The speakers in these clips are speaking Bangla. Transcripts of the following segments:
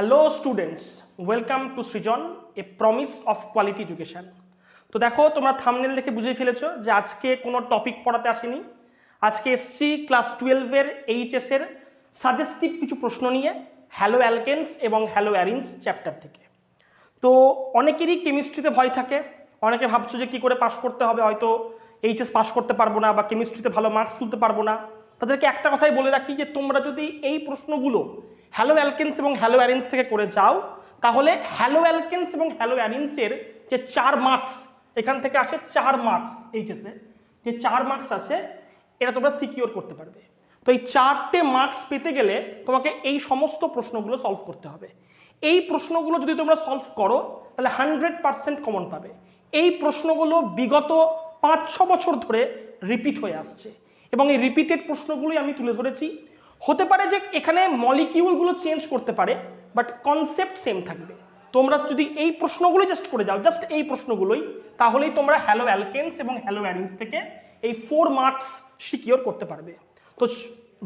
Hello students welcome to Srijan a promise of quality education তো দেখো, তোমরা থামনেল দেখে বুঝে ফেলেছো যে আজকে কোনো টপিক পড়াতে আসেনি। আজকে এসছি ক্লাস টুয়েলভের এইচএসের সাজেস্টিভ কিছু প্রশ্ন নিয়ে হ্যালো অ্যালকেন্স এবং হ্যালো অ্যারিন্স চ্যাপ্টার থেকে। তো অনেকেরই কেমিস্ট্রিতে ভয় থাকে। অনেকে ভাবছ যে কী করে পাশ করতে হবে, হয়তো এইচএস পাশ করতে পারব না বা কেমিস্ট্রিতে ভালো মার্কস তুলতে পারব না। তাদেরকে একটা কথাই বলে রাখি যে তোমরা যদি এই প্রশ্নগুলো হ্যালো অ্যালকেন্স এবং হ্যালো অ্যারিন্স থেকে করে যাও। তাহলে হ্যালো অ্যালকেন্স এবং হ্যালো অ্যারিন্সের যে চার মার্কস এখান থেকে আসে চার মার্কস এইচএসে যে চার মার্কস আছে, এটা তোমরা সিকিওর করতে পারবে। তো এই চারটে মার্কস পেতে গেলে তোমাকে এই সমস্ত প্রশ্নগুলো সলভ করতে হবে। এই প্রশ্নগুলো যদি তোমরা সলভ করো, তাহলে হান্ড্রেড পার্সেন্ট কমন পাবে। এই প্রশ্নগুলো বিগত পাঁচ ছ বছর ধরে রিপিট হয়ে আসছে। এবং এই রিপিটেড প্রশ্নগুলোই আমি তুলে ধরেছি। হতে পারে যে এখানে মলিকিউলগুলো চেঞ্জ করতে পারে বাট কনসেপ্ট সেম থাকবে। তোমরা যদি এই প্রশ্নগুলো জাস্ট করে যাও জাস্ট এই প্রশ্নগুলোই, তাহলেই তোমরা হ্যালো অ্যালকেন্স এবং হ্যালো অ্যারিন্স থেকে এই ফোর মার্কস সিকিওর করতে পারবে। তো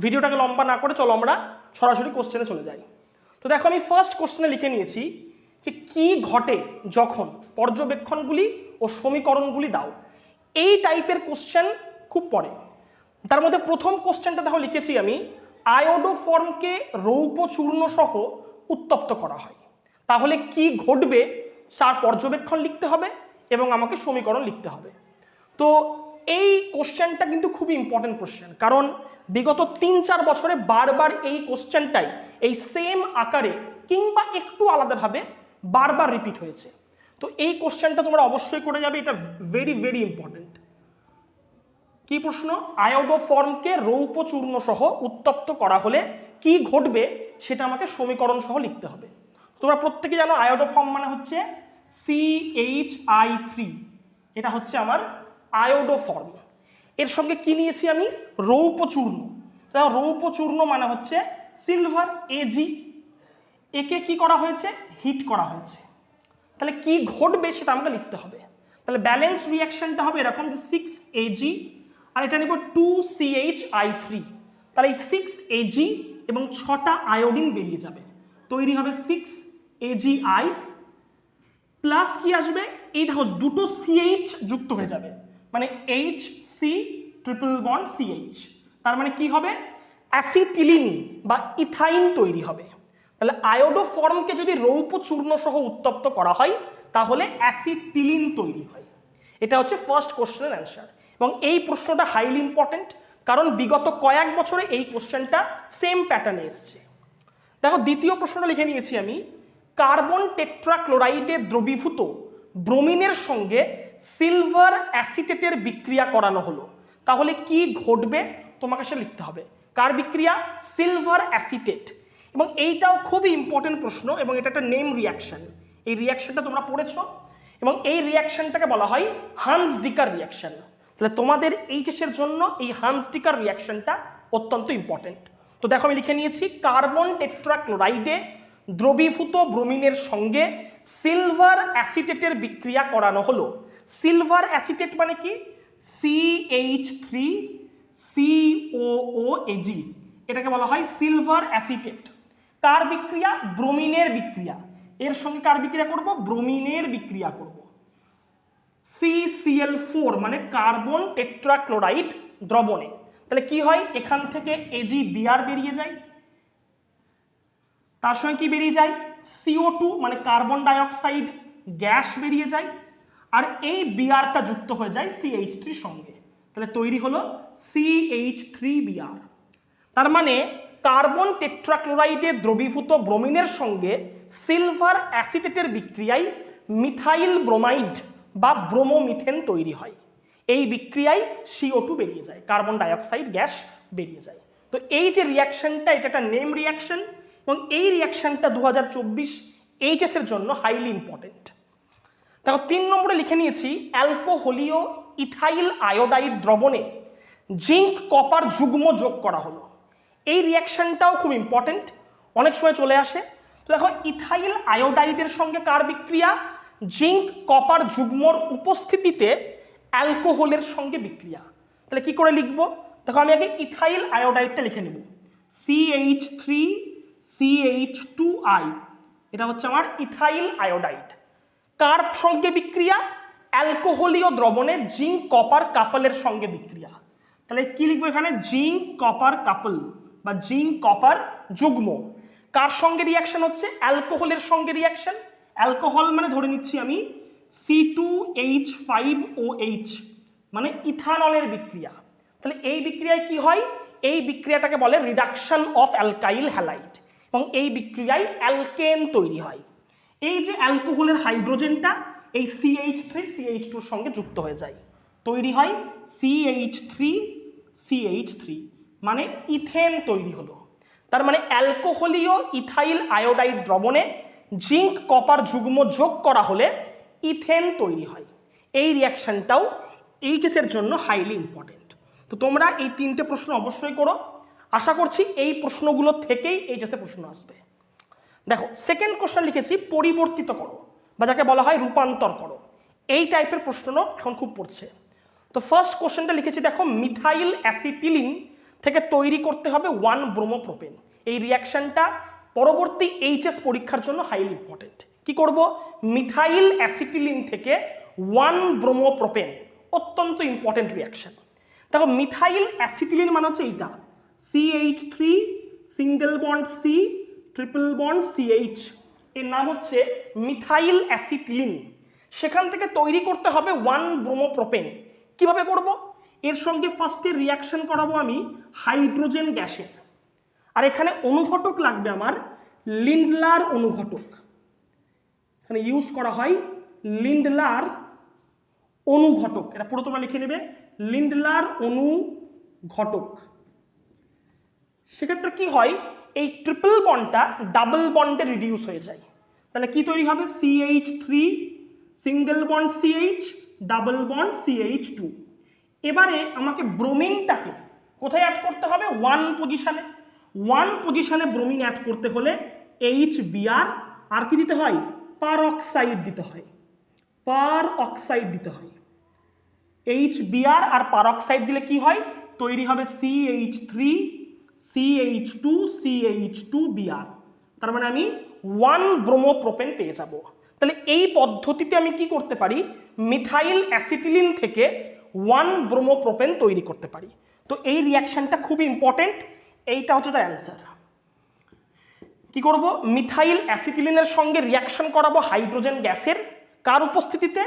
ভিডিওটাকে লম্বা না করে চলো আমরা সরাসরি কোশ্চেনে চলে যাই। তো দেখো আমি ফার্স্ট কোশ্চেনে লিখে নিয়েছি যে কি ঘটে যখন পর্যবেক্ষণগুলি ও সমীকরণগুলি দাও। এই টাইপের কোশ্চেন খুব পড়ে তার মধ্যে প্রথম কোশ্চেনটা দেখো লিখেছি আমি আয়োডোফর্মকে রৌপ্য চূর্ণ সহ উত্তপ্ত করা হয়। তাহলে কি ঘটবে তার পর্যবেক্ষণ লিখতে হবে এবং আমাকে সমীকরণ লিখতে হবে। তো এই কোশ্চেনটা কিন্তু খুবই ইম্পর্টেন্ট কোশ্চেন কারণ বিগত তিন চার বছরে বারবার এই কোশ্চেনটাই এই সেম আকারে কিংবা একটু আলাদাভাবে বারবার রিপিট হয়েছে। তো এই কোশ্চেনটা তোমরা অবশ্যই করে যাবে, এটা ভেরি ভেরি ইম্পর্টেন্ট কি প্রশ্ন? আয়োডোফর্মকে রৌপ্য চূর্ণ সহ উত্তপ্ত করা হলে কি ঘটবে সেটা আমাকে সমীকরণ সহ লিখতে হবে। তোমরা প্রত্যেকে জানো আয়োডোফর্ম মানে হচ্ছে সি এইচ আই থ্রি এটা হচ্ছে আমার আয়োডোফর্ম এর সঙ্গে কি নিয়েছি আমি? রৌপ্য চূর্ণ দেখো রৌপ্য চূর্ণ মানে হচ্ছে সিলভার এজি একে কি করা হয়েছে? হিট করা হয়েছে। তাহলে কি ঘটবে সেটা আমাকে লিখতে হবে। তাহলে ব্যালেন্স রিয়াকশনটা হবে এরকম যে সিক্স এজি আর এটা নিব টু সিএইচ আই থ্রি তাহলে এই সিক্স এজি এবং ছটা আয়োডিন বেরিয়ে যাবে। তৈরি হবে সিক্স এজি আই প্লাস কি আসবে? এই দেখো, দুটো সিএইচ যুক্ত হয়ে যাবে। মানে H C triple bond CH তার মানে কি হবে? অ্যাসিটিলিন বা ইথাইন তৈরি হবে। তাহলে আয়োডোফর্মকে যদি রৌপ্য চূর্ণ সহ উত্তপ্ত করা হয়, তাহলে অ্যাসিটিলিন তৈরি হয়। এটা হচ্ছে ফার্স্ট কোশ্চেনের অ্যান্সার এবং এই প্রশ্নটা হাইলি ইম্পর্টেন্ট কারণ বিগত কয়েক বছরে এই কোশ্চেনটা সেম প্যাটার্নে এসছে। দেখো, দ্বিতীয় প্রশ্নটা লিখে নিয়েছি আমি। কার্বন টেট্রাক্লোরাইডে দ্রবীভূত ব্রোমিনের সঙ্গে সিলভার অ্যাসিটেটের বিক্রিয়া করানো হলো। তাহলে কি ঘটবে? তোমাকে সে লিখতে হবে। কার বিক্রিয়া? সিলভার অ্যাসিটেট এবং এইটাও খুবই ইম্পর্টেন্ট প্রশ্ন এবং এটা একটা নেম রিয়াকশন এই রিয়াকশনটা তোমরা পড়েছো। এবং এই রিয়াকশনটাকে বলা হয় হান্স ডিকার রিয়াকশন তাহলে তোমাদের এইচএসের জন্য এই হান্স ডিকার রিয়াকশনটা অত্যন্ত ইম্পর্টেন্ট তো দেখো আমি লিখে নিয়েছি কার্বন টেট্রাক্লোরাইডে দ্রবীভূত ব্রোমিনের সঙ্গে সিলভার অ্যাসিটেটের বিক্রিয়া করানো হলো। সিলভার অ্যাসিটেট মানে কি? সিএইচ থ্রি সিওও এজি এটাকে বলা হয় সিলভার অ্যাসিটেট কার বিক্রিয়া? ব্রোমিনের বিক্রিয়া। এর সঙ্গে কার বিক্রিয়া করব? ব্রোমিনের বিক্রিয়া করব। সিসিএল ফোর মানে কার্বন টেট্রাক্লোরাইড দ্রবণে। তাহলে কি হয়? এখান থেকে এজি বিআর বেরিয়ে যায়। তার সঙ্গে কি বেরিয়ে যায়? সিও টু মানে কার্বন ডাইঅক্সাইড গ্যাস বেরিয়ে যায়। আর এই বিআরটা যুক্ত হয়ে যায় সিএইচ থ্রির সঙ্গে। তাহলে তৈরি হলো সিএইচ থ্রি বিআর তার মানে কার্বন টেট্রাক্লোরাইডে দ্রবীভূত ব্রোমিনের সঙ্গে সিলভার অ্যাসিটেটের বিক্রিয়ায় মিথাইল ব্রোমাইড বা ব্রোমোমিথেন তৈরি হয়। এই বিক্রিয়ায় সিও টু বেরিয়ে যায় কার্বন ডাইঅক্সাইড গ্যাস বেরিয়ে যায়। তো এই যে রিয়াকশনটা এটা একটা নেম রিয়াকশন এবং এই রিয়াকশনটা দু হাজার চব্বিশ এইচএসের জন্য হাইলি ইম্পর্টেন্ট দেখো, তিন নম্বরে লিখে নিয়েছি অ্যালকোহলীয় ইথাইল আয়োডাইড দ্রবণে জিঙ্ক কপার যুগ্ম যোগ করা হলো। এই রিয়াকশনটাও খুব ইম্পর্টেন্ট অনেক সময় চলে আসে। তো দেখো ইথাইল আয়োডাইডের সঙ্গে কার বিক্রিয়া? জিঙ্ক, কপার, যুগ্মর উপস্থিতিতে অ্যালকোহলের সঙ্গে বিক্রিয়া। তাহলে কি করে লিখব? দেখো, আমি আগে ইথাইল আয়োডাইডটা লিখে নেব। CH three CH two I এটা হচ্ছে আমার ইথাইল আয়োডাইড। কার সঙ্গে বিক্রিয়া? অ্যালকোহলীয় দ্রবণে জিঙ্ক, কপার, কাপলের সঙ্গে বিক্রিয়া। তাহলে কি লিখব এখানে? জিঙ্ক, কপার, কাপল বা জিঙ্ক, কপার যুগ্ম কার সঙ্গে রিয়াকশন হচ্ছে? অ্যালকোহলের সঙ্গে রিয়াকশন অ্যালকোহল মানে ধরে নিচ্ছি আমি C two H five O H মানে ইথানলের বিক্রিয়া। তাহলে এই বিক্রিয়ায় কি হয়? এই বিক্রিয়াটাকে বলে রিডাকশন অফ অ্যালকাইল হ্যালাইড এবং এই বিক্রিয়ায় অ্যালকেন তৈরি হয়। এই যে অ্যালকোহলের হাইড্রোজেনটা, এই সিএইচ থ্রি সিএইচ টুর সঙ্গে যুক্ত হয়ে যায়। তৈরি হয় সিএইচ থ্রি সিএইচ থ্রি মানে ইথেন তৈরি হলো। তার মানে অ্যালকোহলীয় ইথাইল আয়োডাইড দ্রবণে জিঙ্ক, কপার, যুগ্ম যোগ করা হলে ইথেন তৈরি হয়। এই রিয়াকশনটাও এইচএস এর জন্য হাইলি ইম্পর্টেন্ট তো তোমরা এই তিনটে প্রশ্ন অবশ্যই করো। আশা করছি এই প্রশ্নগুলো থেকেই এইচএসে প্রশ্ন আসবে। দেখো সেকেন্ড কোশ্চেন লিখেছি, পরিবর্তিত করো বা যাকে বলা হয় রূপান্তর করো। এই টাইপের প্রশ্ন এখন খুব পড়ছে। তো ফার্স্ট কোশ্চেনটা লিখেছি, দেখো মিথাইল অ্যাসিটিলিন থেকে তৈরি করতে হবে ওয়ান ব্রোমোপ্রোপেন এই রিয়াকশনটা পরবর্তী এইচএস পরীক্ষার জন্য হাইলি ইম্পর্টেন্ট কি করব? মিথাইল অ্যাসিটিলিন থেকে ওয়ান ব্রোমোপ্রোপেন অত্যন্ত ইম্পর্টেন্ট রিয়াকশন দেখো মিথাইল অ্যাসিটিলিন মানে হচ্ছে এইটা। CH three single bond C triple bond CH এর নাম হচ্ছে মিথাইল অ্যাসিটিলিন সেখান থেকে তৈরি করতে হবে ওয়ান ব্রোমোপ্রোপেন কীভাবে করব? এর সঙ্গে ফার্স্টে রিয়াকশন করাবো আমি হাইড্রোজেন গ্যাসের আর এখানে অনুঘটক লাগবে আমার, লিন্ডলার অনুঘটক। এখানে ইউজ করা হয় লিন্ডলার অনুঘটক। এটা পুরো তোমরা লিখে নেবে, লিন্ডলার অনুঘটক। সেক্ষেত্রে কি হয়, এই ট্রিপল বন্ডটা ডাবল বন্ডে রিডিউস হয়ে যায়। তাহলে কি তৈরি হবে? CH three single bond CH double bond CH two এবারে আমাকে ব্রোমিনটাকে কোথায় অ্যাড করতে হবে? ওয়ান পজিশনে ওয়ান পজিশনে ব্রোমিন অ্যাড করতে হলে এইচ বিআর আর কি দিতে হয়? পার অক্সাইড দিতে হয়। পার অক্সাইড দিতে হয়। এইচ বিআর আর পার অক্সাইড দিলে কি হয়? তৈরি হবে CH three CH two CH two BR তার মানে আমি ওয়ান ব্রোমোপ্রোপেন পেয়ে যাব। তাহলে এই পদ্ধতিতে আমি কি করতে পারি? মিথাইল অ্যাসিটিলিন থেকে ওয়ান ব্রোমোপ্রোপেন তৈরি করতে পারি। তো এই রিয়াকশনটা খুব ইম্পর্টেন্ট এইটা হচ্ছে তার অ্যান্সার কি করব? মিথাইল অ্যাসিটিলিনের সঙ্গে রিয়াকশন করাবো হাইড্রোজেন গ্যাসের। কার উপস্থিতিতে?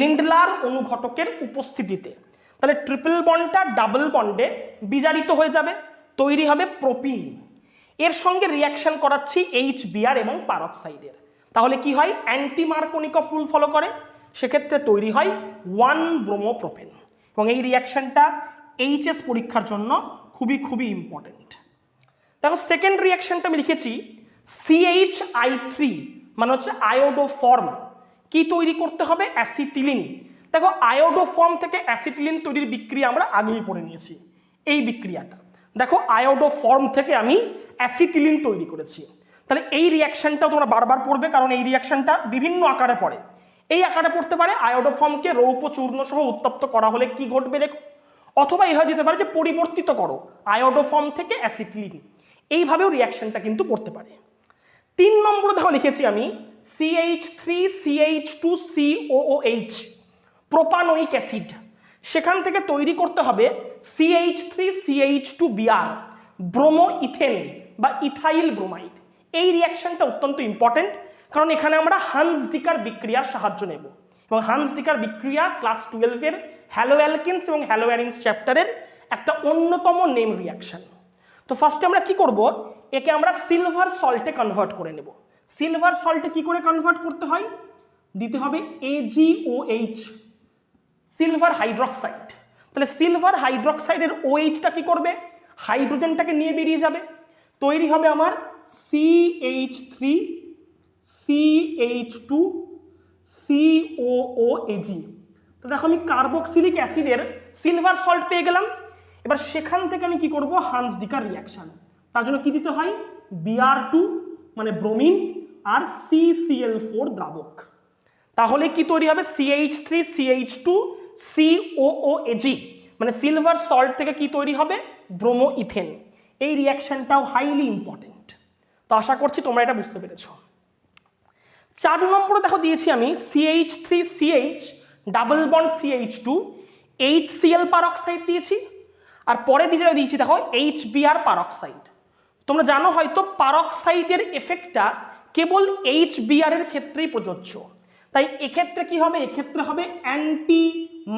লিন্ডলার অনুঘটকের উপস্থিতিতে। তাহলে ট্রিপল বন্ডটা ডাবল বন্ডে বিজারিত হয়ে যাবে, তৈরি হবে প্রোপিন এর সঙ্গে রিয়াকশন করাচ্ছি এইচ বিআর এবং পারক্সাইডের তাহলে কি হয়? অ্যান্টি মার্কোনিকফ রুল ফলো করে। সেক্ষেত্রে তৈরি হয় ওয়ান ব্রোমোপ্রোপেন এবং এই রিয়াকশনটা এইচএস পরীক্ষার জন্য খুবই খুবই ইম্পর্টেন্ট দেখো সেকেন্ড রিয়াকশনটা আমি লিখেছি সিএইচ আই থ্রি মানে হচ্ছে আয়োডো ফর্ম কি তৈরি করতে হবে? অ্যাসিটিলিন দেখো আয়োডো ফর্ম থেকে অ্যাসিটিলিন তৈরির বিক্রিয়া আমরা আগেই পড়ে নিয়েছি, এই বিক্রিয়াটা। দেখো আয়োডো ফর্ম থেকে আমি অ্যাসিটিলিন তৈরি করেছি। তাহলে এই রিয়াকশনটাও তোমরা বারবার পড়বে, কারণ এই রিয়াকশনটা বিভিন্ন আকারে পড়ে। এই আকারে পড়তে পারে আয়োডো ফর্মকে রৌপ্য চূর্ণ সহ উত্তপ্ত করা হলে কি ঘটবে, দেখো? অথবা হয়ে যেতে পারে যে পরিবর্তিত করো আয়োডো ফর্ম থেকে অ্যাসিটিলিন এইভাবেও রিয়াকশনটা কিন্তু করতে পারে। তিন নম্বরে দেখো লিখেছি আমি CH three CH two COOH propanoic acid সেখান থেকে তৈরি করতে হবে CH three CH two BR bromo ethane বা ইথাইল ব্রোমাইড এই রিয়াকশনটা অত্যন্ত ইম্পর্টেন্ট কারণ এখানে আমরা হান্স ডিকার বিক্রিয়ার সাহায্য নেব। এবং হান্স ডিকার বিক্রিয়া ক্লাস টুয়েলভের হ্যালো অ্যালকিনস এবং হ্যালো অ্যারিন্স চ্যাপ্টারের একটা অন্যতম নেম রিয়াকশন তো ফার্স্টে আমরা কি করব? একে আমরা সিলভার সল্টে কনভার্ট করে নেব। সিলভার সল্টে কি করে কনভার্ট করতে হয়? দিতে হবে এজিওএইচ সিলভার হাইড্রক্সাইড তাহলে সিলভার হাইড্রক্সাইডের ওএইচটা কি করবে? হাইড্রোজেনটাকে নিয়ে বেরিয়ে যাবে। তৈরি হবে আমার CH three CH two COOAG তো দেখো আমি কার্বক্সিলিক অ্যাসিডের সিলভার সল্ট পেয়ে গেলাম। এবার সেখান থেকে আমি কি করব? হান্স ডিকার রিয়াকশন তার জন্য কি দিতে হয়? বিআর টু মানে ব্রোমিন আর সিসিএল ফোর দ্রাবক। তাহলে কি তৈরি হবে? CH three CH two COOAG মানে সিলভার সল্ট থেকে কি তৈরি হবে? ব্রোমো ইথেন এই রিয়াকশনটাও হাইলি ইম্পর্টেন্ট তো আশা করছি তোমরা এটা বুঝতে পেরেছ। চার নম্বরে দেখো দিয়েছি আমি CH three CH double bond CH two H CL peroxide দিয়েছি, আর পরে দিয়ে যেটা দিয়েছি, দেখো এইচ বিআর পারক্সাইড তোমরা জানো হয়তো পারক্সাইডের এফেক্টটা কেবল এইচ বিআর এর ক্ষেত্রেই প্রযোজ্য। তাই এক্ষেত্রে কি হবে? এক্ষেত্রে হবে অ্যান্টি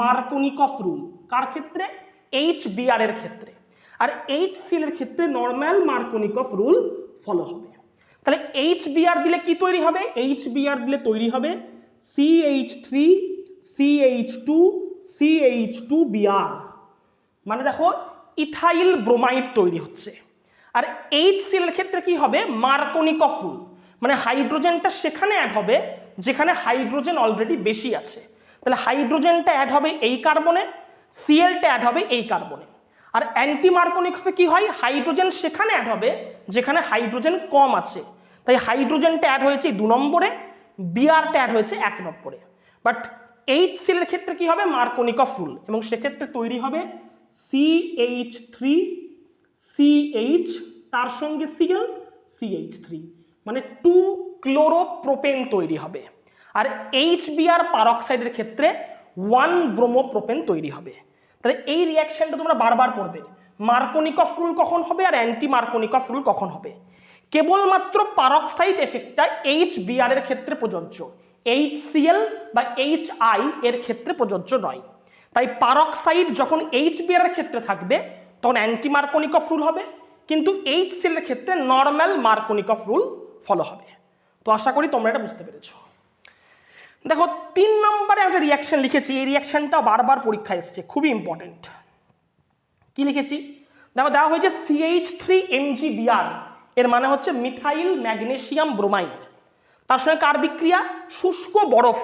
মার্কোনিকফ রুল কার ক্ষেত্রে? এইচ বিআর এর ক্ষেত্রে। আর এইচ সিএল এর ক্ষেত্রে নর্মাল মার্কোনিকফ রুল ফলো হবে। তাহলে এইচ বিআর দিলে কি তৈরি হবে? এইচ বিআর দিলে তৈরি হবে CH three CH two CH two BR মানে দেখো, ইথাইল ব্রোমাইড তৈরি হচ্ছে। আর এইচ সিএলের ক্ষেত্রে কি হবে? মার্কনিক অফ রুল মানে হাইড্রোজেনটা সেখানে অ্যাড হবে, যেখানে হাইড্রোজেন অলরেডি বেশি আছে। তাহলে হাইড্রোজেনটা অ্যাড হবে এই কার্বনে সিএলটা অ্যাড হবে এই কার্বনে আর অ্যান্টি মার্কনিকফে কি হয়? হাইড্রোজেন সেখানে অ্যাড হবে, যেখানে হাইড্রোজেন কম আছে। তাই হাইড্রোজেনটা অ্যাড হয়েছে দু নম্বরে বিআরটা অ্যাড হয়েছে এক নম্বরে। বাট এইচ সিলের ক্ষেত্রে কি হবে? মার্কনিক অফ রুল এবং সেক্ষেত্রে তৈরি হবে সিএইচ থ্রি সিএইচ তার সঙ্গে সিএল সিএইচ থ্রি মানে টু ক্লোরোপ্রোপেন তৈরি হবে। আর এইচ বিআর পারক্সাইডের ক্ষেত্রে ওয়ান ব্রোমোপ্রোপেন তৈরি হবে। তাহলে এই রিয়াকশনটা তোমরা বারবার পড়বে। মার্কনিক অফ রুল কখন হবে আর অ্যান্টি মার্কনিক অফ রুল কখন হবে? কেবলমাত্র পারক্সাইড এফেক্টটা এইচ বিআর এর ক্ষেত্রে প্রযোজ্য। এইচ সিএল বা এইচ আই এর ক্ষেত্রে প্রযোজ্য নয়। তাই পারক্সাইড যখন এইচ এর ক্ষেত্রে থাকবে, তখন অ্যান্টি মার্কনিক অফ রুল হবে। কিন্তু এইচ সিএল এর ক্ষেত্রে normal Markovnikov of rule follow হবে। তো আশা করি তোমরা এটা বুঝতে পেরেছ। দেখো, তিন নম্বরে একটা রিয়াকশন লিখেছি। এই রিয়াকশনটা বারবার পরীক্ষায় এসছে। খুবই ইম্পর্টেন্ট কি লিখেছি? দেখো, দেওয়া হয়েছে সিএইচ থ্রি এর মানে হচ্ছে মিথাইল ম্যাগনেসিয়াম ব্রোমাইড তার সঙ্গে কার বিক্রিয়া? শুষ্ক বরফ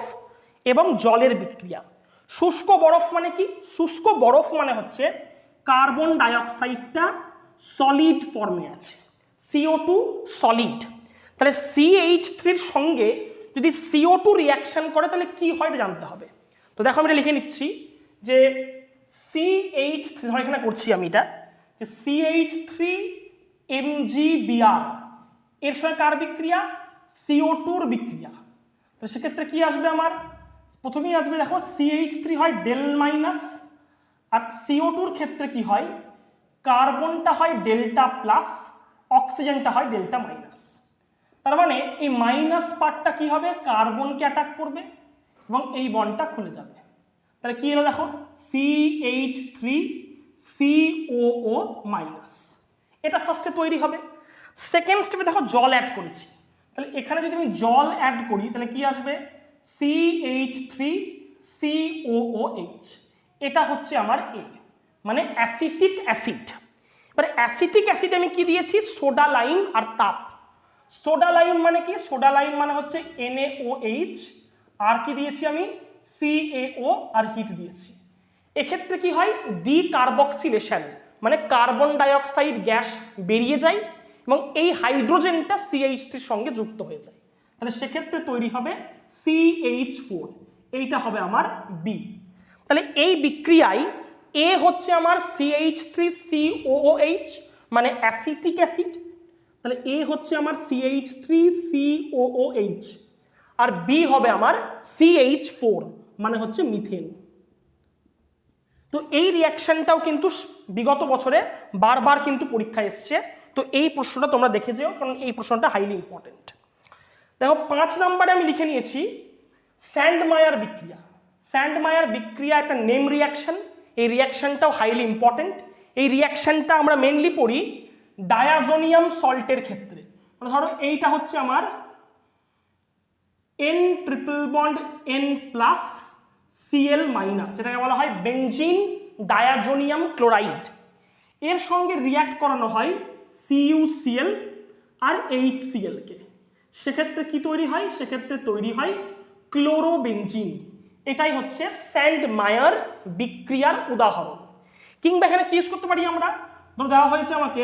এবং জলের বিক্রিয়া। শুষ্ক বরফ মানে কি? শুষ্ক বরফ মানে হচ্ছে কার্বন ডাইঅক্সাইডটা সলিড ফর্মে আছে। সিও টু সলিড তাহলে সিএইচ থ্রির সঙ্গে যদি সিও টু রিয়াকশন করে, তাহলে কি হয় এটা জানতে হবে। তো দেখো আমি এটা লিখে নিচ্ছি যে সিএইচ থ্রি ধর এখানে করছি আমি এটা, যে সিএইচ থ্রি এমজিবিআর এর সঙ্গে কার বিক্রিয়া? সিও টুর বিক্রিয়া। তো সেক্ষেত্রে কি আসবে আমার? প্রথমেই আসবে দেখো সিএইচ থ্রি হয় ডেল মাইনাস, আর সিও টুর ক্ষেত্রে কি হয়? কার্বনটা হয় ডেল্টা প্লাস, অক্সিজেনটা হয় ডেল্টা মাইনাস। তার মানে এই মাইনাস পার্টটা কি হবে? কার্বনকে অ্যাটাক করবে এবং এই বনটা খুলে যাবে। তাহলে কি এলো দেখো? CH three COO minus. এটা ফার্স্টে তৈরি হবে। সেকেন্ড স্টেপে দেখো জল অ্যাড করেছি। তাহলে এখানে যদি আমি জল অ্যাড করি, তাহলে কি আসবে? সিএইচ থ্রি সিওওএইচ এটা হচ্ছে আমার এ মানে অ্যাসিটিক অ্যাসিড এবার অ্যাসিটিক অ্যাসিড আমি কি দিয়েছি? সোডা লাইম আর তাপ। সোডা লাইম মানে কি? সোডা লাইম মানে হচ্ছে NaOH আর কি দিয়েছি আমি? CaO আর হিট দিয়েছি। এক্ষেত্রে কি হয়? ডি কার্বক্সিলেশন মানে কার্বন ডাইঅক্সাইড গ্যাস বেরিয়ে যায়। এবং এই হাইড্রোজেনটা সিএইচ থ্রির সঙ্গে যুক্ত হয়ে যায়। তাহলে সেক্ষেত্রে তৈরি হবে সিএইচ ফোর এইটা হবে আমার বি তাহলে এই বিক্রিয়ায় এ হচ্ছে আমার সিএইচ থ্রি সিওওএইচ মানে অ্যাসিটিক অ্যাসিড। তাহলে এ হচ্ছে আমার সিএইচ থ্রি সিওওএইচ আর বি হবে আমার সিএইচ ফোর মানে হচ্ছে মিথেন। তো এই রিয়াকশনটাও কিন্তু বিগত বছরে বারবার কিন্তু পরীক্ষায় এসছে। তো এই প্রশ্নটা তোমরা দেখে যেও, কারণ এই প্রশ্নটা হাইলি ইম্পর্টেন্ট দেখো, পাঁচ নম্বরে আমি লিখে নিয়েছি স্যান্ডমায়ার বিক্রিয়া। স্যান্ডমায়ার বিক্রিয়া একটা নেম রিয়াকশন এই রিয়াকশনটাও হাইলি ইম্পর্টেন্ট এই রিয়াকশনটা আমরা মেনলি পড়ি ডায়াজোনিয়াম সল্টের ক্ষেত্রে। মানে ধরো, এইটা হচ্ছে আমার N triple bond N plus CL minus সেটাকে বলা হয় বেঞ্জিন ডায়াজোনিয়াম ক্লোরাইড এর সঙ্গে রিয়াক্ট করানো হয় সিইউসিএল আর এইচ সিএলকে সেক্ষেত্রে কি তৈরি হয়? সেক্ষেত্রে তৈরি হয় ক্লোরোবেঞ্জিন এটাই হচ্ছে স্যান্ড মায়ার বিক্রিয়ার উদাহরণ। কিংবা এখানে কি ইউজ করতে পারি আমরা? ধরো দেওয়া হয়েছে আমাকে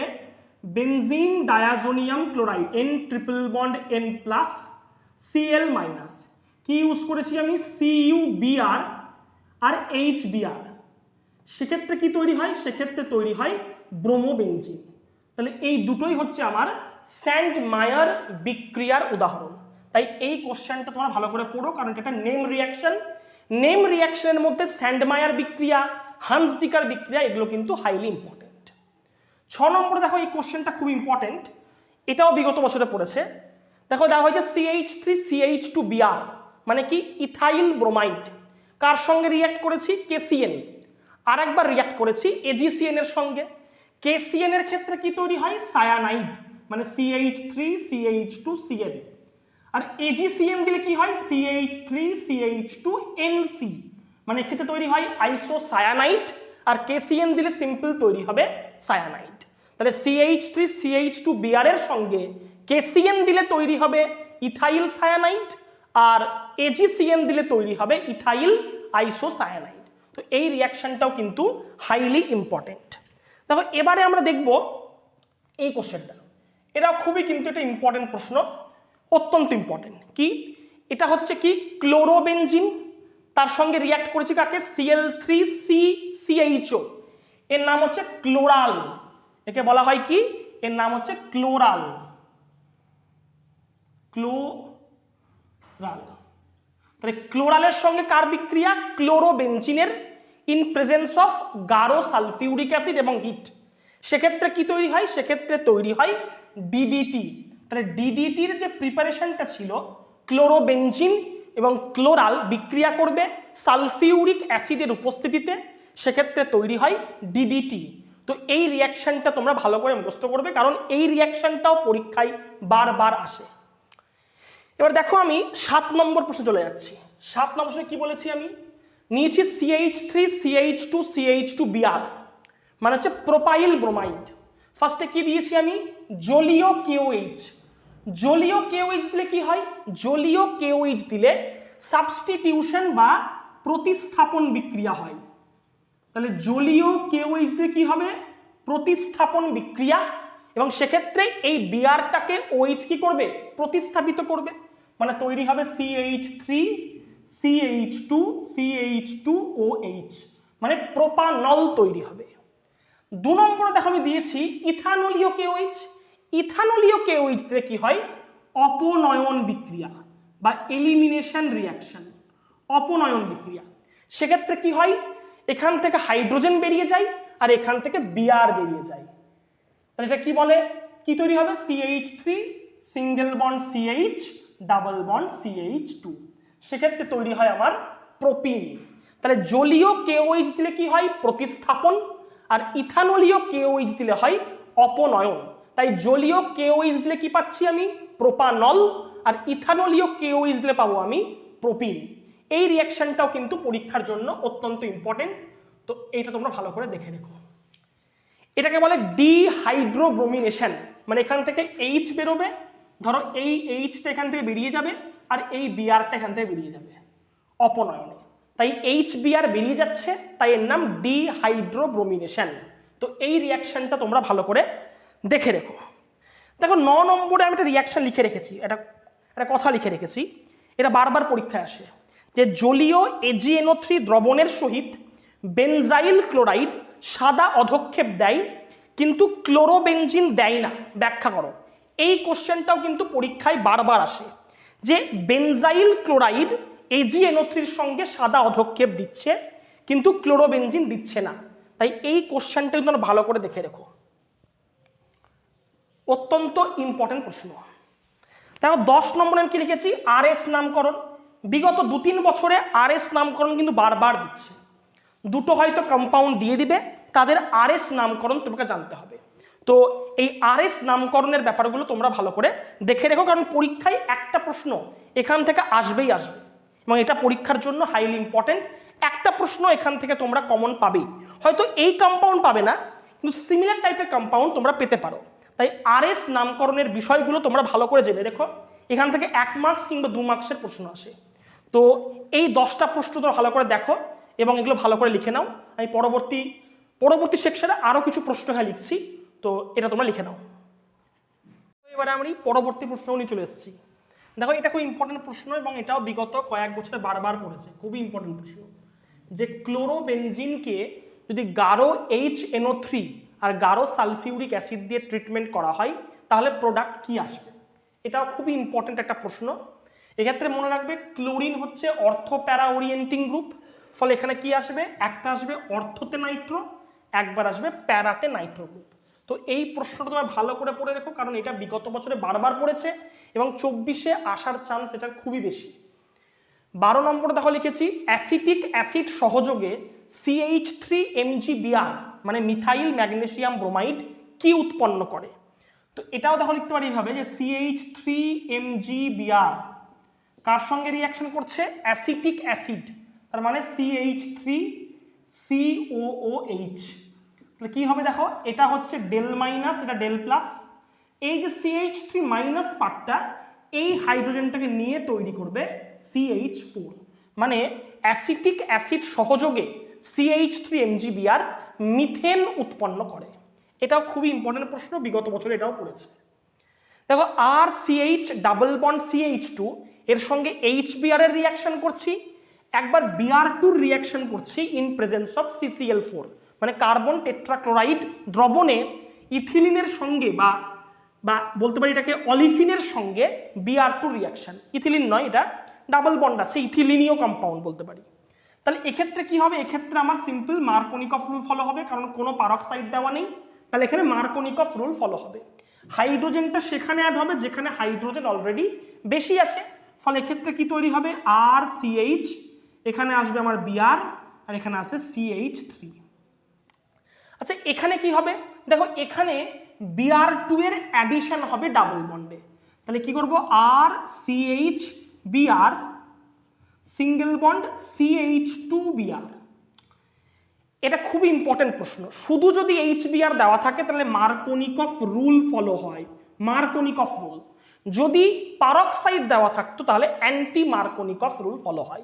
benzene diazonium chloride N triple bond N plus CL minus কি ইউজ করেছি আমি? সিইউ বিআর আর এইচ বিআর সেক্ষেত্রে কি তৈরি হয়? সেক্ষেত্রে তৈরি হয় ব্রোমোবেঞ্জিন তাহলে এই দুটোই হচ্ছে আমার স্যান্ড মায়ার বিক্রিয়ার উদাহরণ। তাই এই কোশ্চেনটা তোমরা ভালো করে পড়ো, কারণ এটা একটা নেম রিয়াকশন নেম রিয়াকশনের মধ্যে স্যান্ডমায়ার বিক্রিয়া হান্সডিকার বিক্রিয়া, এগুলো কিন্তু হাইলি ইম্পর্টেন্ট ছ নম্বরে দেখো এই কোশ্চেনটা খুব ইম্পর্টেন্ট এটাও বিগত বছরে পড়েছে। দেখো দেওয়া হয়েছে CH three CH two BR মানে কি? ইথাইল ব্রোমাইড কার সঙ্গে রিয়াক্ট করেছি? কেসিএন আর একবার রিয়াক্ট করেছি এজিসিএন এর সঙ্গে। কেসিএন এর ক্ষেত্রে কি তৈরি হয়? সায়ানাইড মানে CH three CH two CN আর এজিসিএন দিলে কি হয়? CH three CH two NC মানে এক্ষেত্রে তৈরি হয় আইসোসায়ানাইট আর কেসিএন দিলে সিম্পল তৈরি হবে সায়ানাইট তাহলে CH three CH two BR এর সঙ্গে কেসিএন দিলে তৈরি হবে ইথাইল সায়ানাইট আর এজিসিএন দিলে তৈরি হবে ইথাইল আইসোসায়ানাইট তো এই রিয়াকশনটাও কিন্তু হাইলি ইম্পর্টেন্ট দেখো এবারে আমরা দেখব এই কোশ্চেনটা। এটাও খুবই কিন্তু এটা ইম্পর্টেন্ট প্রশ্ন, অত্যন্ত ইম্পর্টেন্ট কি? এটা হচ্ছে কি ক্লোরোবেনজিন? তার সঙ্গে রিয়াক্ট করেছি কাকে? সিএল থ্রি সি সিএইচও এর নাম হচ্ছে ক্লোরাল। একে বলা হয় কি? এর নাম হচ্ছে ক্লোরাল। ক্লোরাল। তাহলে ক্লোরালের সঙ্গে কার বিক্রিয়া? ক্লোরোবেনজিনের ইন প্রেজেন্স অফ গারো সালফিউরিক অ্যাসিড এবং হিট সেক্ষেত্রে কি তৈরি হয়? সেক্ষেত্রে তৈরি হয় ডিডিটি তাহলে ডিডিটির যে প্রিপারেশনটা ছিল ক্লোরোবেঞ্জিন এবং ক্লোরাল বিক্রিয়া করবে সালফিউরিক অ্যাসিডের উপস্থিতিতে, সেক্ষেত্রে তৈরি হয় ডিডিটি তো এই রিয়াকশনটা তোমরা ভালো করে মুখস্থ করবে, কারণ এই রিয়াকশনটাও পরীক্ষায় বারবার আসে। এবার দেখো আমি সাত নম্বর প্রশ্নে চলে যাচ্ছি। সাত নম্বর প্রশ্নে কি বলেছি আমি? নিয়েছি CH three CH two CH two BR মানে হচ্ছে প্রোপাইল ব্রোমাইড ফার্স্টে কি দিয়েছি আমি জলীয় কেওএইচ জলীয় কেওএইচ দিলে কি হয় জলীয় কেওএইচ দিলে সাবস্টিটিউশন বা প্রতিস্থাপন বিক্রিয়া হয় তাহলে জলীয় কেওএইচ দিয়ে কি হবে? প্রতিস্থাপন বিক্রিয়া। এবং সেক্ষেত্রে এই বিআরটাকে ওএইচ কি করবে? প্রতিস্থাপিত করবে। মানে তৈরি হবে CH three CH two CH two O H মানে প্রোপানল তৈরি হবে। দু নম্বরে দেখো আমি দিয়েছি ইথানলীয় কেওএইচ ইথানলীয় কেওএইচ দিলে কি হয়? অপনয়ন বিক্রিয়া বা এলিমিনেশন রিয়াকশন অপনয়ন বিক্রিয়া। সেক্ষেত্রে কি হয়? এখান থেকে হাইড্রোজেন বেরিয়ে যায় আর এখান থেকে বিআর বেরিয়ে যায়। তাহলে এটা কি বলে? কি তৈরি হবে? CH three single bond CH double bond CH two সেক্ষেত্রে তৈরি হয় আমার প্রোপিন। তাহলে জলীয় কেওএইচ দিলে কি হয়? প্রতিস্থাপন। আর ইথানলীয় কেওএইচ দিলে হয় অপনয়ন। তাই জলীয় কেওএইচ দিলে কি পাচ্ছি আমি? প্রোপানল। আর ইথানলীয় কেওএইচ দিলে পাবো আমি প্রোপিন। এই রিয়াকশনটাও কিন্তু পরীক্ষার জন্য অত্যন্ত ইম্পর্টেন্ট। তো এইটা তোমরা ভালো করে দেখে রেখো। এটাকে বলে ডিহাইড্রোব্রোমিনেশন। মানে এখান থেকে এইচ বেরোবে। ধরো এই এইচটা এখান থেকে বেরিয়ে যাবে। আর এই বিআরটা এখান থেকে বেরিয়ে যাবে, অপনয়নে। তাই এইচ বিআর বেরিয়ে যাচ্ছে, তাই এর নাম ডিহাইড্রোব্রোমিনেশন তো এই রিয়াকশনটা তোমরা ভালো করে দেখে রেখো। দেখো, ন নম্বরে আমি একটা রিয়াকশন লিখে রেখেছি একটা একটা কথা লিখে রেখেছি। এটা বারবার পরীক্ষায় আসে যে জলীয় এজিএনও থ্রি দ্রবণের সহিত বেনজাইল ক্লোরাইড সাদা অধক্ষেপ দেয়, কিন্তু ক্লোরোবেনজিন দেয় না। ব্যাখ্যা করো। এই কোশ্চেনটাও কিন্তু পরীক্ষায় বারবার আসে। যে বেনজাইল ক্লোরাইড এজিএনও থ্রির সঙ্গে সাদা অধক্ষেপ দিচ্ছে, কিন্তু ক্লোরোবেনজিন দিচ্ছে না। তাই এই কোশ্চেনটা তোমরা ভালো করে দেখে রেখো। অত্যন্ত ইম্পর্টেন্ট প্রশ্ন। দেখো, দশ নম্বরে আমি কি লিখেছি? আর এস নামকরণ। বিগত দু তিন বছরে আর এস নামকরণ কিন্তু বারবার দিচ্ছে। দুটো হয়তো কম্পাউন্ড দিয়ে দিবে, তাদের আর এস নামকরণ তোমাকে জানতে হবে। তো এই আর এস নামকরণের ব্যাপারগুলো তোমরা ভালো করে দেখে রেখো, কারণ পরীক্ষায় একটা প্রশ্ন এখান থেকে আসবেই আসবে, এবং এটা পরীক্ষার জন্য হাইলি ইম্পর্টেন্ট একটা প্রশ্ন এখান থেকে তোমরা কমন পাবেই। হয়তো এই কম্পাউন্ড পাবে না, কিন্তু সিমিলার টাইপের কম্পাউন্ড তোমরা পেতে পারো। তাই আর এস নামকরণের বিষয়গুলো তোমরা ভালো করে জেনে রেখো। এখান থেকে এক মার্কস কিংবা দু মার্কসের প্রশ্ন আসে। তো এই দশটা প্রশ্ন তোমরা ভালো করে দেখো, এবং এগুলো ভালো করে লিখে নাও। আমি পরবর্তী পরবর্তী সেকশনে আরও কিছু প্রশ্ন হ্যাঁ লিখছি। তো এটা তোমরা লিখে নাও। এবারে আমি পরবর্তী প্রশ্ন নিয়ে চলে এসেছি। দেখো, এটা খুব ইম্পর্টেন্ট প্রশ্ন এবং এটাও বিগত কয়েক বছরে বারবার পড়েছে। খুবই ইম্পর্টেন্ট প্রশ্ন। যে ক্লোরোবেনজিনকে যদি গাঢ় এইচ এনও থ্রি আর গাঢ় সালফিউরিক অ্যাসিড দিয়ে ট্রিটমেন্ট করা হয়, তাহলে প্রোডাক্ট কি আসবে? এটাও খুবই ইম্পর্টেন্ট একটা প্রশ্ন। এক্ষেত্রে মনে রাখবে, ক্লোরিন হচ্ছে অর্থ প্যারা ওরিয়েন্টিং গ্রুপ। ফলে এখানে কি আসবে? একটা আসবে অর্থতে নাইট্রো, একবার আসবে প্যারাতে নাইট্রো গ্রুপ তো এই প্রশ্নটা তোমায় ভালো করে পড়ে রেখো, কারণ এটা বিগত বছরে বারবার পড়েছে এবং চব্বিশে আসার চান্স এটা খুবই বেশি। বারো নম্বরে দেখো লিখেছি, অ্যাসিটিক অ্যাসিড সহযোগে সিএইচ থ্রি এমজিবিআর মানে মিথাইল ম্যাগনেসিয়াম ব্রোমাইড, কি উৎপন্ন করে? তো এটাও দেখো লিখতে পারি এইভাবে যে সিএইচ থ্রি এমজিবিআর কার সঙ্গে রিয়াকশন করছে? অ্যাসিটিক অ্যাসিড, তার মানে সিএইচ থ্রি সিওওএইচ তাহলে কী হবে দেখো? এটা হচ্ছে ডেল মাইনাস এটা ডেল প্লাস এই যে সিএইচ থ্রি মাইনাস পার্টটা এই হাইড্রোজেনটাকে নিয়ে তৈরি করবে সিএইচ ফোর মানে অ্যাসিটিক অ্যাসিড সহযোগে সিএইচ থ্রি এমজিবিআর মিথেন উৎপন্ন করে। এটাও খুবই ইম্পর্টেন্ট প্রশ্ন, বিগত বছরে এটাও পড়েছে। দেখো আর CH double bond CH two এর সঙ্গে এইচ বিআর এর রিয়াকশন করছি। একবার বিআর টুর রিয়াকশন করছি in presence of CCL four মানে কার্বন টেট্রাক্লোরাইড দ্রবণে ইথিলিনের সঙ্গে বা বা বলতে পারি এটাকে অলিফিনের সঙ্গে বিআর টু রিয়াকশন ইথিলিন নয়, এটা ডাবল বন্ড আছে, ইথিলিনীয় কম্পাউন্ড বলতে পারি। তাহলে এক্ষেত্রে কি হবে? এক্ষেত্রে আমার সিম্পল মার্কোনিকফ রুল ফলো হবে, কারণ কোনো পারক্সাইড দেওয়া নেই। তাহলে এখানে মার্কোনিকফ রুল ফলো হবে। হাইড্রোজেনটা সেখানে অ্যাড হবে, যেখানে হাইড্রোজেন অলরেডি বেশি আছে। ফলে এক্ষেত্রে কি তৈরি হবে? আর সিএইচ এখানে আসবে আমার বিআর আর এখানে আসবে সিএইচ থ্রি আচ্ছা এখানে কি হবে? দেখো, এখানে বিআর টু এর অ্যাডিশন হবে ডাবল বন্ডে তাহলে কি করব? আর CH BR single bond CH two BR এটা খুবই ইম্পর্টেন্ট প্রশ্ন। শুধু যদি এইচ বিআর দেওয়া থাকে, তাহলে মার্কোনিকফ রুল ফলো হয়। মার্কোনিকফ রুল যদি পারক্সাইড দেওয়া থাকতো, তাহলে অ্যান্টি মার্কোনিকফ রুল ফলো হয়।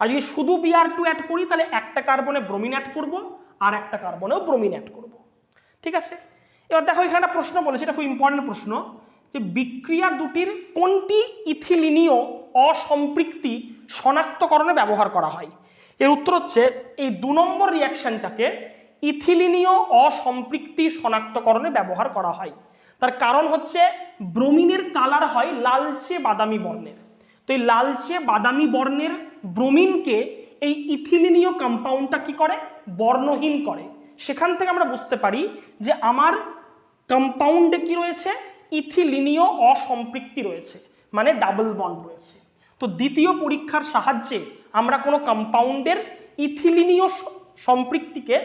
আর যদি শুধু বিআর টু অ্যাড করি, তাহলে একটা কার্বনে ব্রোমিন অ্যাড করব। আর একটা কার্বনেও ব্রোমিন অ্যাড করব। ঠিক আছে? এবার দেখো এখানে একটা প্রশ্ন বলেছে, এটা খুব ইম্পর্টেন্ট প্রশ্ন, যে বিক্রিয়া দুটির কোনটি ইথিলিনীয় অসম্পৃক্তি শনাক্তকরণে ব্যবহার করা হয়? এর উত্তর হচ্ছে, এই দু নম্বর রিয়াকশনটাকে ইথিলিনীয় অসম্পৃক্তি শনাক্তকরণে ব্যবহার করা হয়। তার কারণ হচ্ছে ব্রোমিনের কালার হয় লালচে বাদামি বর্ণের। তো এই লালচে বাদামি বর্ণের ব্রোমিনকে এই ইথিলিনীয় কম্পাউন্ডটা কি করে? বর্ণহীন করে। সেখান থেকে আমরা বুঝতে পারি যে আমার কম্পাউন্ডে কি রয়েছে? ইথিলিনীয় অসম্পৃক্তি রয়েছে মানে ডাবল বন্ড রয়েছে। তো দ্বিতীয় পরীক্ষার সাহায্যে আমরা কোনো কম্পাউন্ডের ইথিলিনীয় সম্পৃক্তিকে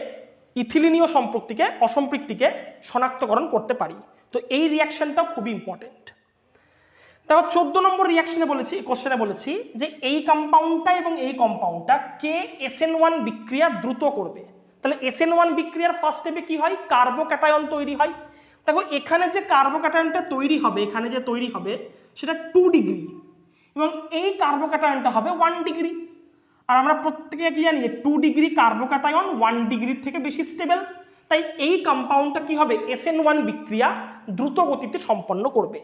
ইথিলিনীয় সম্পৃক্তিকে, অসম্পৃক্তিকে শনাক্তকরণ করতে পারি। তো এই রিয়াকশনটাও খুবই ইম্পর্টেন্ট দেখো চোদ্দ নম্বর রিয়াকশনে বলেছি কোশ্চেনে বলেছি যে এই কম্পাউন্ডটা এবং এই কম্পাউন্ডটা কে এসএন ওয়ান বিক্রিয়া দ্রুত করবে? তাহলে এসএন ওয়ান বিক্রিয়ার ফার্স্ট স্টেপে কি হয়? কার্বোক্যাটায়ন তৈরি হয়। দেখো, এখানে যে কার্বোক্যাটায়নটা তৈরি হবে, এখানে যে তৈরি হবে, সেটা টু ডিগ্রি এবং এই কার্বোক্যাটায়নটা হবে ওয়ান ডিগ্রি আর আমরা প্রত্যেকে কি জানি যে টু ডিগ্রি কার্বোক্যাটায়ন ওয়ান ডিগ্রির থেকে বেশি স্টেবল তাই এই কম্পাউন্ডটা কি হবে? এসএন ওয়ান বিক্রিয়া দ্রুত গতিতে সম্পন্ন করবে।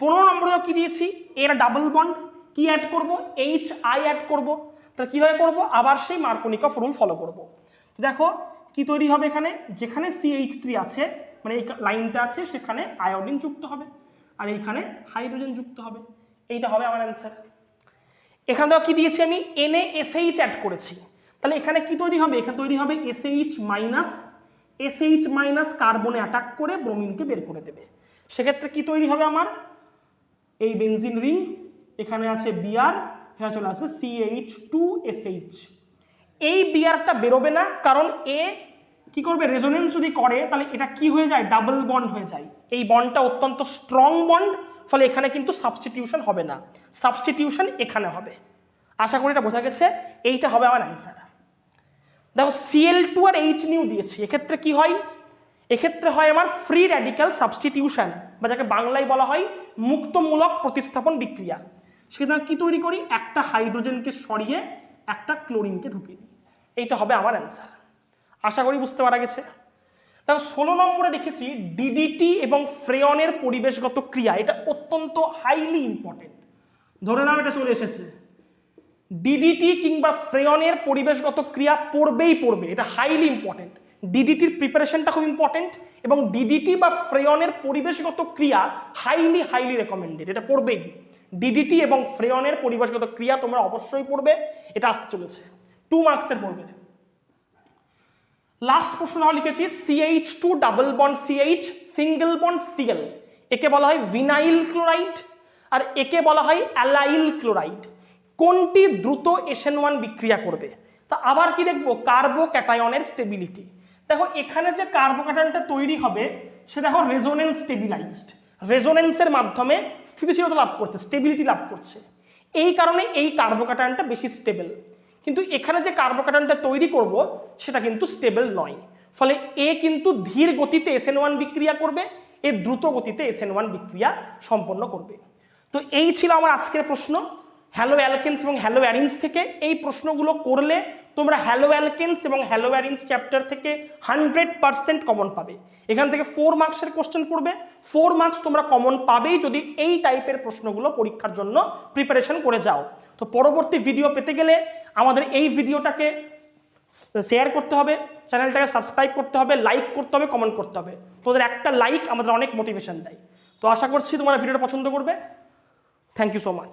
পনেরো নম্বরেও কি দিয়েছি? এর ডাবল বন্ড কি অ্যাড করব? এইচ আই অ্যাড করব। তাহলে কীভাবে করব? আবার সেই মার্কোনিকফ রুল ফলো করব। দেখো, কি তৈরি হবে এখানে? যেখানে সিএইচ থ্রি আছে মানে এই লাইনটা আছে, সেখানে আয়োডিন যুক্ত হবে। আর এইখানে হাইড্রোজেন যুক্ত হবে। এইটা হবে আমার অ্যান্সার এখানে দেখো কি দিয়েছি আমি? এনএ এসএইচ অ্যাড করেছি। তাহলে এখানে কি তৈরি হবে? এখানে তৈরি হবে এসএইচ মাইনাস এসএইচ মাইনাস কার্বনে অ্যাটাক করে ব্রোমিনকে বের করে দেবে। সেক্ষেত্রে কি তৈরি হবে আমার? এই বেনজিন রিং এখানে আছে বিআর এখানে চলে আসবে সিএইচ টু এসএইচ এই বিআরটা বেরোবে না, কারণ এ কি করবে? রেজোনেন্স যদি করে, তাহলে এটা কি হয়ে যায়? ডাবল বন্ড হয়ে যায়। এই বন্ডটা অত্যন্ত স্ট্রং বন্ড ফলে এখানে কিন্তু সাবস্টিটিউশন হবে না। সাবস্টিটিউশন এখানে হবে। আশা করি এটা বোঝা গেছে। এইটা হবে আমার অ্যান্সার দেখো সিএল টু আর এইচ নিউ দিয়েছি। এক্ষেত্রে কি হয়? এক্ষেত্রে হয় আমার ফ্রি র্যাডিক্যাল সাবস্টিটিউশন বা যাকে বাংলায় বলা হয় মুক্তমূলক প্রতিস্থাপন বিক্রিয়া। সেখানে কি তৈরি করি? একটা হাইড্রোজেনকে সরিয়ে একটা ক্লোরিনকে ঢুকিয়ে দিই। এইটা হবে আমার অ্যান্সার আশা করি বুঝতে পারা গেছে? দেখো ষোলো নম্বরে লিখেছি ডিডিটি এবং ফ্রেয়নের পরিবেশগত ক্রিয়া। এটা অত্যন্ত হাইলি ইম্পর্টেন্ট ধরে নাও এটা চলে এসেছে। ডিডিটি কিংবা ফ্রেয়নের পরিবেশগত ক্রিয়া পড়বেই পড়বে। এটা হাইলি ইম্পর্টেন্ট ডিডিটির প্রিপারেশনটা খুব ইম্পর্টেন্ট এবং ডিডিটি বা ফ্রেয়নের পরিবেশগত ক্রিয়া হাইলি হাইলি রেকমেন্ডেড এটা পড়বেই ডিডিটি এবং ফ্রেয়নের পরিবেশগত ক্রিয়া তোমরা অবশ্যই পড়বে। এটা আসতে চলেছে। টু মার্কসের পড়বে। লাস্ট প্রশ্ন লিখেছি CH two double bond CH single bond CL একে বলা হয় ভিনাইল ক্লোরাইড আর একে বলা হয় অ্যালাইল ক্লোরাইড কোনটি দ্রুত এসএন ওয়ান বিক্রিয়া করবে? তা আবার কি দেখব? কার্বো ক্যাটায়নের স্টেবিলিটি দেখো, এখানে যে কার্বো ক্যাটায়নটা তৈরি হবে সে দেখো রেজোনেন্স স্টেবিলাইজড রেজোনেন্সের মাধ্যমে স্থিতিশীলতা লাভ করছে স্টেবিলিটি লাভ করছে। এই কারণে এই কার্বো ক্যাটায়নটা বেশি স্টেবল কিন্তু এখানে যে কার্বোক্যাটায়নটা তৈরি করব, সেটা কিন্তু স্টেবল নয়। ফলে এ কিন্তু ধীর গতিতে এসএন ওয়ান বিক্রিয়া করবে, এ দ্রুত গতিতে এসএন ওয়ান বিক্রিয়া সম্পন্ন করবে। তো এই ছিল আমার আজকের প্রশ্ন। হ্যালো অ্যালকেন্স এবং হ্যালো অ্যারিন্স থেকে এই প্রশ্নগুলো করলে তোমরা হ্যালো অ্যালকেন্স এবং হ্যালো অ্যারিন্স চ্যাপ্টার থেকে হান্ড্রেড পার্সেন্ট কমন পাবে। এখান থেকে ফোর মার্কসের কোশ্চেন পড়বে। ফোর মার্কস তোমরা কমন পাবেই যদি এই টাইপের প্রশ্নগুলো পরীক্ষার জন্য প্রিপারেশন করে যাও। তো পরবর্তী ভিডিও পেতে গেলে আমাদের এই ভিডিওটাকে শেয়ার করতে হবে চ্যানেলটাকে সাবস্ক্রাইব করতে হবে লাইক করতে হবে কমেন্ট করতে হবে। তোদের একটা লাইক আমাদের অনেক মোটিভেশন দেয়। তো আশা করছি তোমরা ভিডিওটা পছন্দ করবে। Thank you so much